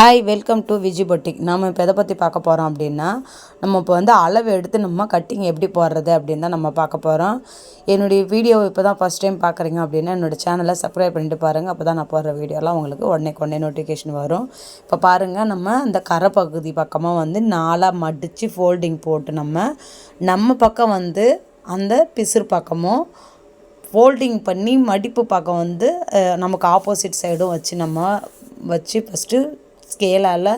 Hi welcome to Viji boutique நம்ம இப்போ எதை பற்றி பார்க்க போகிறோம் அப்படின்னா நம்ம இப்போ வந்து அளவு எடுத்து நம்ம கட்டிங் எப்படி போடுறது அப்படின்னு தான் நம்ம பார்க்க போகிறோம் என்னுடைய வீடியோ இப்போ தான் ஃபஸ்ட் டைம் பார்க்குறீங்க அப்படின்னா என்னோடய சேனலை சப்ஸ்கிரைப் பண்ணிட்டு பாருங்கள் அப்போ தான் நான் போடுற வீடியோலாம் உங்களுக்கு உடனே உடனே நோட்டிஃபிகேஷன் வரும். இப்போ பாருங்கள் நம்ம இந்த கரை பகுதி பக்கமாக வந்து நாலாக மடித்து ஃபோல்டிங் போட்டு நம்ம நம்ம பக்கம் வந்து அந்த பிசுறு பக்கமும் ஃபோல்டிங் பண்ணி மடிப்பு பக்கம் வந்து நமக்கு ஆப்போசிட் சைடும் வச்சு நம்ம வச்சு ஃபஸ்ட்டு ஸ்கேலால்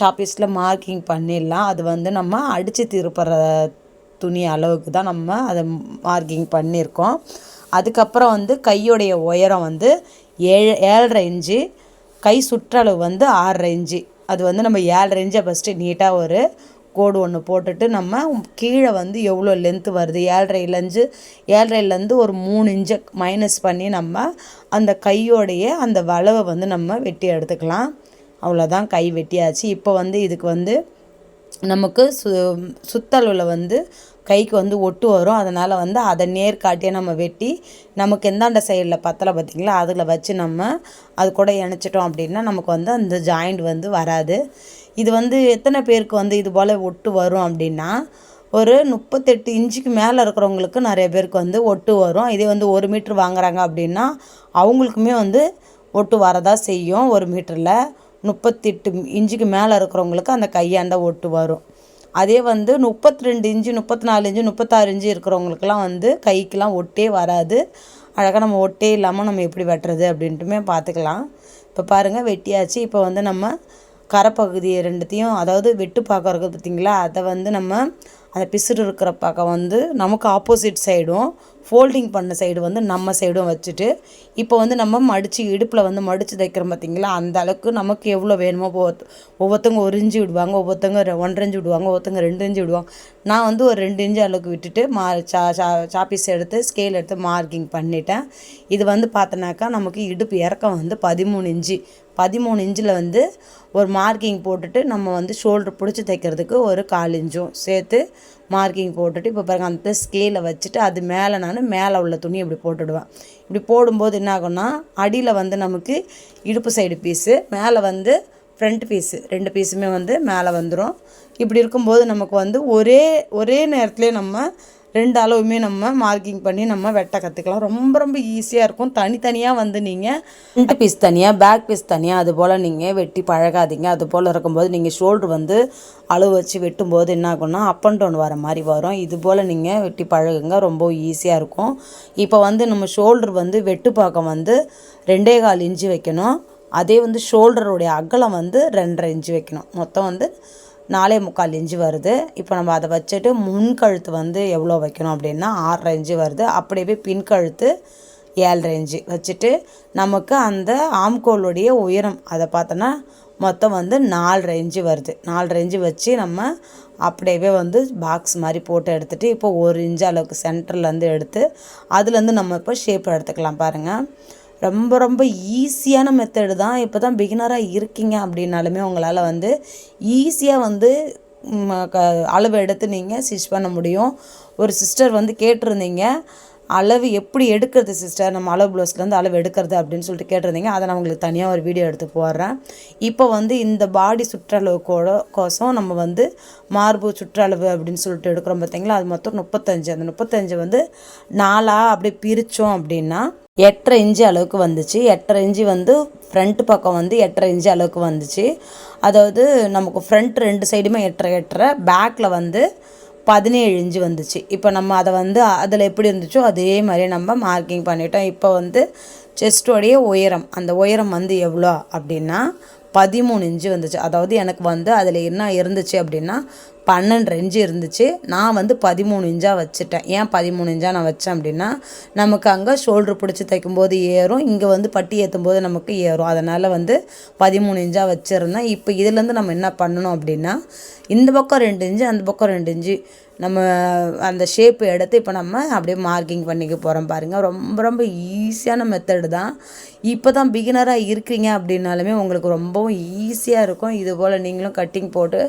சாப்பீஸில் மார்க்கிங் பண்ணிடலாம். அது வந்து நம்ம அடித்து திருப்புற துணி அளவுக்கு தான் நம்ம அதை மார்க்கிங் பண்ணியிருக்கோம். அதுக்கப்புறம் வந்து கையுடைய உயரம் வந்து ஏழு ஏழரை இன்ச்சு கை சுற்றளவு வந்து ஆறரை இன்ச்சு. அது வந்து நம்ம ஏழரை இன்ச்சை ஃபஸ்ட்டு நீட்டாக ஒரு கோடு ஒன்று போட்டுட்டு நம்ம கீழே வந்து எவ்வளோ லென்த்து வருது? ஏழரைலேருந்து ஏழரைலேருந்து ஒரு மூணு இன்ச்சை மைனஸ் பண்ணி நம்ம அந்த கையோடைய அந்த வளவை வந்து நம்ம வெட்டி எடுத்துக்கலாம். அவ்வளோதான் கை வெட்டியாச்சு. இப்போ வந்து இதுக்கு வந்து நமக்கு சு சுத்தளவில் வந்து கைக்கு வந்து ஒட்டு வரும். அதனால் வந்து அதை நேர்காட்டியே நம்ம வெட்டி நமக்கு எந்தாண்ட சைடில் பத்தலை பார்த்திங்களா அதில் வச்சு நம்ம அது கூட இணைச்சிட்டோம் அப்படின்னா நமக்கு வந்து அந்த ஜாயிண்ட் வந்து வராது. இது வந்து எத்தனை பேருக்கு வந்து இது போல் ஒட்டு வரும் அப்படின்னா ஒரு முப்பத்தெட்டு இன்ச்சுக்கு மேலே இருக்கிறவங்களுக்கு நிறைய பேருக்கு வந்து ஒட்டு வரும். இதே வந்து ஒரு மீட்ரு வாங்குறாங்க அப்படின்னா அவங்களுக்குமே வந்து ஒட்டு வரதான் செய்யும் ஒரு மீட்டரில். முப்பத்தெட்டு இன்ச்சுக்கு மேலே இருக்கிறவங்களுக்கு அந்த கையாண்ட ஒட்டு வரும். அதே வந்து முப்பத்தி ரெண்டு இன்ச்சு முப்பத்தி நாலு இன்ச்சு முப்பத்தாறு இன்ச்சு இருக்கிறவங்களுக்குலாம் வந்து கைக்கெலாம் ஒட்டே வராது. அழகாக நம்ம ஒட்டே இல்லாமல் நம்ம எப்படி வெட்டுறது அப்படின்ட்டுமே பார்த்துக்கலாம். இப்போ பாருங்கள் வெட்டியாச்சு. இப்போ வந்து நம்ம கரைப்பகுதியை ரெண்டுத்தையும் அதாவது வெட்டு பாக்கம் இருக்குது அதை வந்து நம்ம அந்த பிசுறு இருக்கிற பக்கம் வந்து நமக்கு ஆப்போசிட் சைடும் ஃபோல்டிங் பண்ண சைடு வந்து நம்ம சைடும் வச்சுட்டு இப்போ வந்து நம்ம மடித்து இடுப்பில் வந்து மடித்து தைக்கிறோம் பார்த்தீங்களா அந்த அளவுக்கு நமக்கு எவ்வளோ வேணுமோ ஒவ்வொருத்தவங்க ஒரு இஞ்சி விடுவாங்க ஒவ்வொருத்தவங்க ஒன்றரை இஞ்சி விடுவாங்க ஒவ்வொருத்தவங்க ரெண்டு இஞ்சி விடுவாங்க. நான் வந்து ஒரு ரெண்டு இஞ்சி அளவுக்கு விட்டுட்டு மா சா சா சாப்பீஸ் எடுத்து ஸ்கேல் எடுத்து மார்க்கிங் பண்ணிட்டேன். இது வந்து பார்த்தோன்னாக்கா நமக்கு இடுப்பு இறக்கம் வந்து பதிமூணு இஞ்சி பதிமூணு இன்ச்சில் வந்து ஒரு மார்க்கிங் போட்டுட்டு நம்ம வந்து ஷோல்டர் பிடிச்சி தைக்கிறதுக்கு ஒரு கால் இன்ச்சும் சேர்த்து மார்க்கிங் போட்டுட்டு இப்போ பாருங்கள் அந்த ஸ்கேலை வச்சுட்டு அது மேலே நான் மேலே உள்ள துணி இப்படி போட்டுடுவேன். இப்படி போடும்போது என்ன ஆகும்னா அடியில் வந்து நமக்கு இடுப்பு சைடு பீஸு மேலே வந்து ஃப்ரண்ட் பீஸு ரெண்டு பீஸுமே வந்து மேலே வந்துடும் இப்படி இருக்கும்போது நமக்கு வந்து ஒரே ஒரே நேரத்துலேயே நம்ம ரெண்டு அளவுமே நம்ம மார்க்கிங் பண்ணி நம்ம வெட்ட கற்றுக்கலாம் ரொம்ப ரொம்ப ஈஸியாக இருக்கும். தனித்தனியாக வந்து நீங்கள் ஃப்ரண்ட் பீஸ் தனியாக பேக் பீஸ் தனியாக அது போல் நீங்கள் வெட்டி பழகாதீங்க. அது போல் இருக்கும்போது நீங்கள் ஷோல்டர் வந்து அளவு வச்சு வெட்டும்போது என்ன ஆகும்னா அப் அண்ட் டவுன் வர மாதிரி வரும். இது போல் நீங்கள் வெட்டி பழகுங்க. ரொம்ப ஈஸியாக இருக்கும். இப்போ வந்து நம்ம ஷோல்டர் வந்து வெட்டு பாக்கம் வந்து ரெண்டே கால் இன்ச்சு வைக்கணும். அதே வந்து ஷோல்டருடைய அகலம் வந்து ரெண்டரை இன்ச்சு வைக்கணும். மொத்தம் வந்து நாலே முக்கால் இன்ச்சு வருது. இப்போ நம்ம அதை வச்சுட்டு முன்கழுத்து வந்து எவ்வளோ வைக்கணும் அப்படின்னா ஆறரை இன்ச்சு வருது. அப்படியே போய் பின்கழுத்து ஏழரை இன்ச்சு வச்சுட்டு நமக்கு அந்த ஆம்கோலுடைய உயரம் அதை பார்த்தோன்னா மொத்தம் வந்து நாலரை இன்ச்சு வருது. நாலரை இன்ச்சு வச்சு நம்ம அப்படியே வந்து பாக்ஸ் மாதிரி போட்டு எடுத்துகிட்டு இப்போ ஒரு இன்ச்சு அளவுக்கு சென்டர்லேருந்து எடுத்து அதுலேருந்து நம்ம இப்போ ஷேப் எடுத்துக்கலாம் பாருங்கள் ரொம்ப ரொம்ப ஈஸியான மெத்தடு தான் இப்போ தான் பிகினராக இருக்கீங்க அப்படின்னாலுமே உங்களால் வந்து ஈஸியாக வந்து க- அளவு எடுத்து நீங்கள் ஸ்டிச் பண்ண முடியும். ஒரு சிஸ்டர் வந்து கேட்டிருந்தீங்க அளவு எப்படி எடுக்கிறது சிஸ்டர் நம்ம அளவு ப்ளவுஸ்லேருந்து அளவு எடுக்கிறது அப்படின்னு சொல்லிட்டு கேட்டிருந்தீங்க. அதை நான் உங்களுக்கு தனியாக ஒரு வீடியோ எடுத்து போடுறேன். இப்போ வந்து இந்த பாடி சுற்றளவு கூட கோசம் நம்ம வந்து மார்பு சுற்றளவு அப்படின்னு சொல்லிட்டு எடுக்கிறோம் பார்த்தீங்களா அது மொத்தம் முப்பத்தஞ்சு. அந்த முப்பத்தஞ்சு வந்து நாலாக அப்படியே பிரித்தோம் அப்படின்னா எட்டரை இன்ச்சு அளவுக்கு வந்துச்சு. எட்டரை இன்ச்சு வந்து ஃப்ரண்ட் பக்கம் வந்து எட்டரை இன்ச்சு அளவுக்கு வந்துச்சு. அதாவது நமக்கு ஃப்ரண்ட் ரெண்டு சைடுமே எட்டரை எட்டரை. பேக்கில் வந்து பதினேழு இன்ச்சு வந்துச்சு. இப்போ நம்ம அதை வந்து அதில் எப்படி இருந்துச்சோ அதே மாதிரி நம்ம மார்க்கிங் பண்ணிட்டோம். இப்போ வந்து செஸ்டோடைய உயரம் அந்த உயரம் வந்து எவ்வளோ அப்படின்னா பதிமூணு இன்ச்சு வந்துச்சு. அதாவது எனக்கு வந்து அதில் என்ன இருந்துச்சு அப்படின்னா பன்னெண்டு இன்ச்சு இருந்துச்சு. நான் வந்து பதிமூணு இன்ச்சாக வச்சுட்டேன். ஏன் பதிமூணு இன்ச்சாக நான் வச்சேன் அப்படின்னா நமக்கு அங்கே ஷோல்ட்ரு பிடிச்சி தைக்கும்போது ஏறும். இங்கே வந்து பட்டி ஏற்றும் போது நமக்கு ஏறும். அதனால் வந்து பதிமூணு இன்ச்சாக வச்சுருந்தேன். இப்போ இதுலேருந்து நம்ம என்ன பண்ணணும் அப்படின்னா இந்த பக்கம் ரெண்டு இன்ச்சு அந்த பக்கம் ரெண்டு இன்ச்சு நம்ம அந்த ஷேப் எடுத்து இப்போ நம்ம அப்படியே மார்க்கிங் பண்ணிக்க போகிறோம் பாருங்கள் ரொம்ப ரொம்ப ஈஸியான மெத்தடு தான். இப்போ தான் பிகினராக இருக்கிறீங்க அப்படின்னாலுமே உங்களுக்கு ரொம்பவும் ஈஸியாக இருக்கும். இது போல் நீங்களும் கட்டிங் போட்டு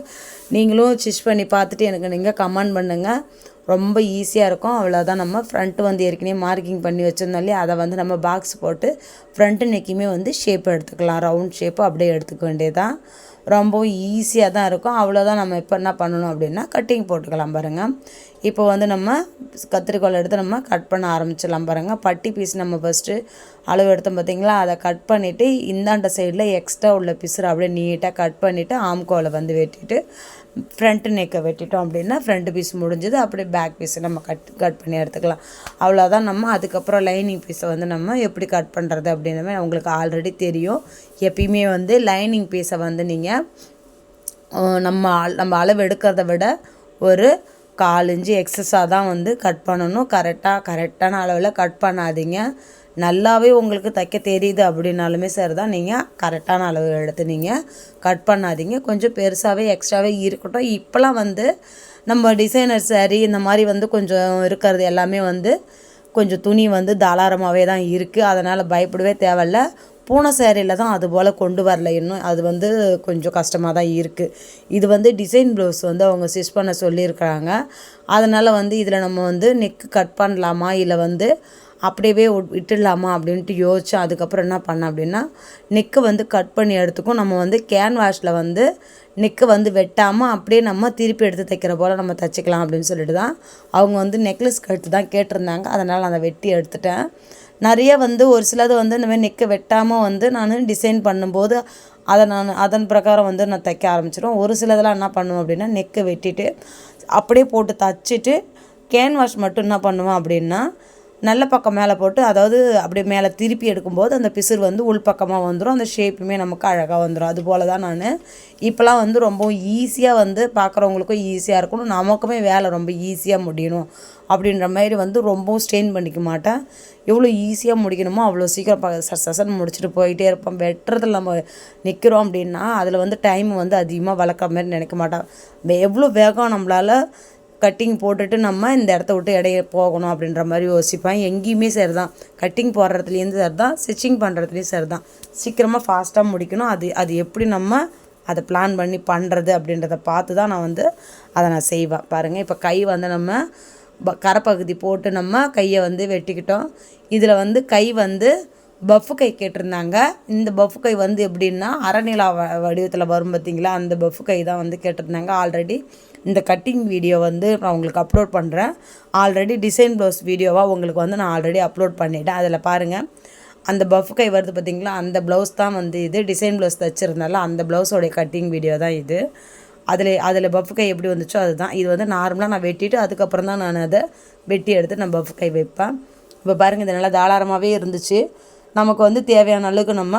நீங்களும் ஸ்டிச் பண்ணி பார்த்துட்டு எனக்கு நீங்கள் கமெண்ட் பண்ணுங்கள் ரொம்ப ஈஸியாக இருக்கும். அவ்வளோதான் நம்ம ஃப்ரண்ட்டு வந்து ஏற்கனவே மார்க்கிங் பண்ணி வச்சுருந்தோம் இல்லையா? அதை வந்து நம்ம பாக்ஸ் போட்டு ஃப்ரண்ட்டு நெக்குமே வந்து ஷேப் எடுத்துக்கலாம். ரவுண்ட் ஷேப்பு அப்படியே எடுத்துக்க வேண்டியதான் ரொம்பவும் ஈஸியாக தான் இருக்கும். அவ்வளோதான் நம்ம இப்போ என்ன பண்ணணும் அப்படின்னா கட்டிங் போட்டுக்கலாம் பாருங்கள் இப்போ வந்து நம்ம கத்திரிக்கோல் எடுத்து நம்ம கட் பண்ண ஆரம்பிச்சிடலாம் பாருங்கள் பட்டி பீஸ் நம்ம ஃபஸ்ட்டு அளவு எடுத்தோம் பார்த்தீங்களா அதை கட் பண்ணிவிட்டு இந்தாண்ட சைடில் எக்ஸ்ட்ரா உள்ள பீஸரை அப்படியே நீட்டாக கட் பண்ணிவிட்டு ஆம்கோலை வந்து வெட்டிட்டு ஃப்ரண்ட் நெக்கை வெட்டிட்டோம் அப்படின்னா ஃப்ரண்ட் பீஸ் முடிஞ்சது அப்படியே பேக் பீஸை நம்ம கட் கட் பண்ணி எடுத்துக்கலாம். அவ்வளோதான் நம்ம அதுக்கப்புறம் லைனிங் பீஸை வந்து நம்ம எப்படி கட் பண்ணுறது அப்படின்னு உங்களுக்கு ஆல்ரெடி தெரியும். எப்பயுமே வந்து லைனிங் பீஸை வந்து நீங்கள் நம்ம நம்ம அளவு எடுக்கிறத விட ஒரு கால் இன்ச்சு எக்ஸஸாக தான் வந்து கட் பண்ணணும். கரெக்டாக கரெக்டான அளவில் கட் பண்ணாதீங்க. நல்லாவே உங்களுக்கு தைக்க தெரியுது அப்படின்னாலுமே சரி தான் நீங்கள் கரெக்டான அளவு எடுத்து நீங்கள் கட் பண்ணாதீங்க. கொஞ்சம் பெருசாகவே எக்ஸ்ட்ராவே இருக்கட்டும். இப்போலாம் வந்து நம்ம டிசைனர் சாரீ இந்த மாதிரி வந்து கொஞ்சம் இருக்கிறது எல்லாமே வந்து கொஞ்சம் துணி வந்து தாராளமாகவே தான் இருக்குது அதனால் பயப்படவே தேவையில்ல. பூனை சேரீயில் தான் அது போல் கொண்டு வரல. இன்னும் அது வந்து கொஞ்சம் கஷ்டமாக தான் இருக்குது இது வந்து டிசைன் ப்ளவுஸ் வந்து அவங்க ஸ்டிச் பண்ண சொல்லியிருக்கிறாங்க. அதனால் வந்து இதில் நம்ம வந்து நெக்கு கட் பண்ணலாமா? இல்லை வந்து அப்படியே விட்டுடலாமா அப்படின்ட்டு யோசித்தோம் அதுக்கப்புறம் என்ன பண்ணேன் அப்படின்னா நெக்கு வந்து கட் பண்ணி எடுத்துக்கும். நம்ம வந்து கேன்வாஷில் வந்து நெக்கு வந்து வெட்டாமல் அப்படியே நம்ம திருப்பி எடுத்து தைக்கிற போல் நம்ம தைச்சிக்கலாம் அப்படின்னு சொல்லிட்டு தான் அவங்க வந்து நெக்லஸ் கழுத்து தான் கேட்டிருந்தாங்க. அதனால் அதை வெட்டி எடுத்துட்டேன். நிறைய வந்து ஒரு சிலது வந்து இந்த மாதிரி நெக்கை வெட்டாமல் வந்து நான் டிசைன் பண்ணும்போது அதை நான் அதன் பிரகாரம் வந்து நான் தைக்க ஆரம்பிச்சிடும் ஒரு சிலதெல்லாம் என்ன பண்ணுவேன் அப்படின்னா நெக்கை வெட்டிட்டு அப்படியே போட்டு தச்சுட்டு கேன் வாஷ் மட்டும் என்ன பண்ணுவேன் அப்படின்னா நல்ல பக்கம் மேலே போட்டு அதாவது அப்படியே மேலே திருப்பி எடுக்கும்போது அந்த பிசுறு வந்து உள்பக்கமாக வந்துடும் அந்த ஷேப்புமே நமக்கு அழகாக வந்துடும் அது போல் தான் நான். இப்போலாம் வந்து ரொம்ப ஈஸியாக வந்து பார்க்குறவங்களுக்கும் ஈஸியாக இருக்கணும். நமக்குமே வேலை ரொம்ப ஈஸியாக முடியணும். அப்படின்ற மாதிரி வந்து ரொம்பவும் ஸ்ட்ரெயின் பண்ணிக்க மாட்டேன். எவ்வளோ ஈஸியாக முடிக்கணுமோ அவ்வளோ சீக்கிரம் ப ச சசன் முடிச்சுட்டு போயிட்டே இருப்போம் வெட்டுறதில் நம்ம நிற்கிறோம் அப்படின்னா அதில் வந்து டைம் வந்து அதிகமாக வளர்க்குற மாதிரி நினைக்க மாட்டேன். எவ்வளோ வேகம் நம்மளால் கட்டிங் போட்டுட்டு நம்ம இந்த இடத்த விட்டு இடைய போகணும் அப்படின்ற மாதிரி யோசிப்பேன். எங்கேயுமே சரி தான் கட்டிங் போடுறதுலேருந்து சரி தான் ஸ்டிச்சிங் பண்ணுறதுலேயும் சரி தான் சீக்கிரமாக ஃபாஸ்ட்டாக முடிக்கணும். அது அது எப்படி நம்ம அதை பிளான் பண்ணி பண்ணுறது அப்படின்றத பார்த்து தான் நான் வந்து அதை நான் செய்வேன். பாருங்கள் இப்போ கை வந்து நம்ம கரைப்பகுதி போட்டு நம்ம கையை வந்து வெட்டிக்கிட்டோம். இதில் வந்து கை வந்து பஃப் கை கேட்டிருந்தாங்க. இந்த பஃப் கை வந்து எப்படின்னா அறநிலா வ வடிவத்தில் வரும் பார்த்திங்களா? அந்த பஃப் கை தான் வந்து கேட்டிருந்தாங்க. ஆல்ரெடி இந்த கட்டிங் வீடியோ வந்து நான் உங்களுக்கு அப்லோட் பண்ணுறேன் ஆல்ரெடி டிசைன் ப்ளவுஸ் வீடியோவாக உங்களுக்கு வந்து நான் ஆல்ரெடி அப்லோட் பண்ணிவிட்டேன் அதில் பாருங்கள் அந்த பஃப் கை வருது பார்த்திங்களா? அந்த ப்ளவுஸ் தான் வந்து இது. டிசைன் ப்ளவுஸ் தைச்சிருந்தால அந்த ப்ளவுஸோடைய கட்டிங் வீடியோ தான் இது. அதில் அதில் பஃப் கை எப்படி வந்துச்சோ அதுதான். இது வந்து நார்மலாக நான் வெட்டிட்டு அதுக்கப்புறம் தான் நான் அதை வெட்டி எடுத்து நான் பஃப் கை வைப்பேன். இப்போ பாருங்கள் இது நல்லா தாராளமாகவே இருந்துச்சு. நமக்கு வந்து தேவையான அளவுக்கு நம்ம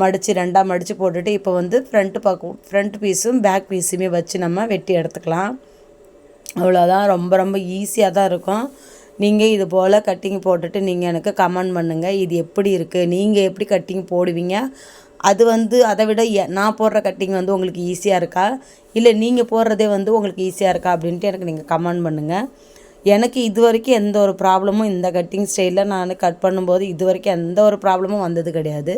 மடித்து ரெண்டாக மடித்து போட்டுட்டு இப்போ வந்து ஃப்ரண்ட்டு பக்கம் ஃப்ரண்ட் பீஸும் பேக் பீஸுமே வச்சு நம்ம வெட்டி எடுத்துக்கலாம். அவ்வளோதான் ரொம்ப ரொம்ப ஈஸியாக தான் இருக்கும். நீங்கள் இது போல் கட்டிங் போட்டுட்டு நீங்கள் எனக்கு கமெண்ட் பண்ணுங்கள் இது எப்படி இருக்குது நீங்கள் எப்படி கட்டிங் போடுவீங்க? அது வந்து அதை விட நான் போடுற கட்டிங் வந்து உங்களுக்கு ஈஸியாக இருக்கா? இல்லை நீங்கள் போடுறதே வந்து உங்களுக்கு ஈஸியாக இருக்கா? அப்படின்ட்டு எனக்கு நீங்கள் கமெண்ட் பண்ணுங்கள் எனக்கு இது வரைக்கும் எந்த ஒரு ப்ராப்ளமும் இந்த கட்டிங் ஸ்டைலில் நான் கட் பண்ணும்போது இது வரைக்கும் எந்த ஒரு ப்ராப்ளமும் வந்தது கிடையாது.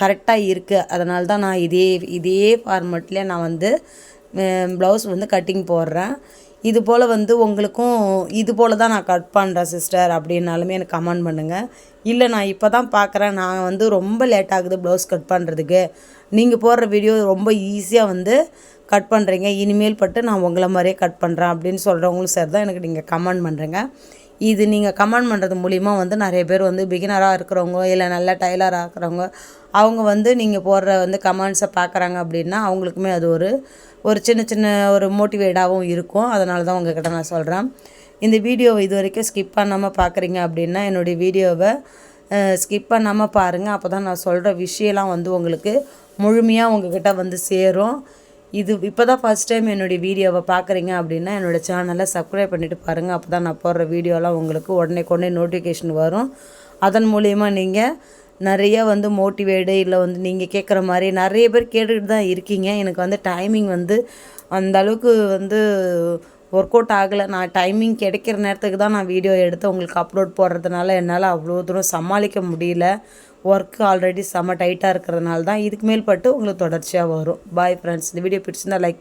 கரெக்டாக இருக்குது அதனால தான் நான் இதே இதே ஃபார்மெட்லேயே நான் வந்து ப்ளவுஸ் வந்து கட்டிங் போடுறேன். இது போல் வந்து உங்களுக்கும் இது போல் தான் நான் கட் பண்ணுறேன் சிஸ்டர் அப்படின்னாலுமே எனக்கு கமெண்ட் பண்ணுங்கள் இல்லை நான் இப்போ தான் பார்க்குறேன். நான் வந்து ரொம்ப லேட் ஆகுது ப்ளவுஸ் கட் பண்ணுறதுக்கு நீங்கள் போடுற வீடியோ ரொம்ப ஈஸியாக வந்து கட் பண்ணுறீங்க இனிமேல் பட்டு நான் உங்களை மாதிரியே கட் பண்ணுறேன் அப்படின்னு சொல்கிறவங்களும் சரி தான் எனக்கு நீங்கள் கமெண்ட் பண்ணுறேங்க இது நீங்கள் கமெண்ட் பண்ணுறது மூலிமா வந்து நிறைய பேர் வந்து பிகினராக இருக்கிறவங்க இல்லை நல்ல டைலராக இருக்கிறவங்க அவங்க வந்து நீங்கள் போடுற வந்து கமெண்ட்ஸை பார்க்குறாங்க அப்படின்னா அவங்களுக்குமே அது ஒரு ஒரு சின்ன சின்ன ஒரு மோட்டிவேட்டாகவும் இருக்கும். அதனால தான் உங்ககிட்ட நான் சொல்கிறேன் இந்த வீடியோவை இது வரைக்கும் ஸ்கிப் பண்ணாமல் பார்க்குறீங்க அப்படின்னா என்னுடைய வீடியோவை ஸ்கிப் பண்ணாமல் பாருங்கள் அப்போ தான் நான் சொல்கிற விஷயம்லாம் வந்து உங்களுக்கு முழுமையாக உங்ககிட்ட வந்து சேரும். இது இப்போ தான் ஃபஸ்ட் டைம் என்னுடைய வீடியோவை பார்க்குறீங்க அப்படின்னா என்னோடய சேனலை சப்ஸ்கிரைப் பண்ணிவிட்டு பாருங்கள் அப்போ தான் நான் போடுற வீடியோலாம் உங்களுக்கு உடனே கொண்டே நோட்டிஃபிகேஷன் வரும். அதன் மூலயமா நீங்கள் நிறைய வந்து மோட்டிவேடு இல்லை வந்து நீங்கள் கேட்குற மாதிரி நிறைய பேர் கேட்டுக்கிட்டு தான் இருக்கீங்க. எனக்கு வந்து டைமிங் வந்து அந்த அளவுக்கு வந்து ஒர்க் அவுட் ஆகலை. நான் டைமிங் கிடைக்கிற நேரத்துக்கு தான் நான் வீடியோ எடுத்து உங்களுக்கு அப்லோட் போடுறதுனால என்னால் அவ்வளோ தூரம் சமாளிக்க முடியல. ஒர்க்கு ஆல்ரெடி செம்ம டைட்டாக இருக்கிறதுனால தான் இதுக்கு மேல் பட்டு உங்களுக்கு தொடர்ச்சியாக வரும். பாய் ஃப்ரெண்ட்ஸ் இந்த வீடியோ பிடிச்சிருந்தா லைக்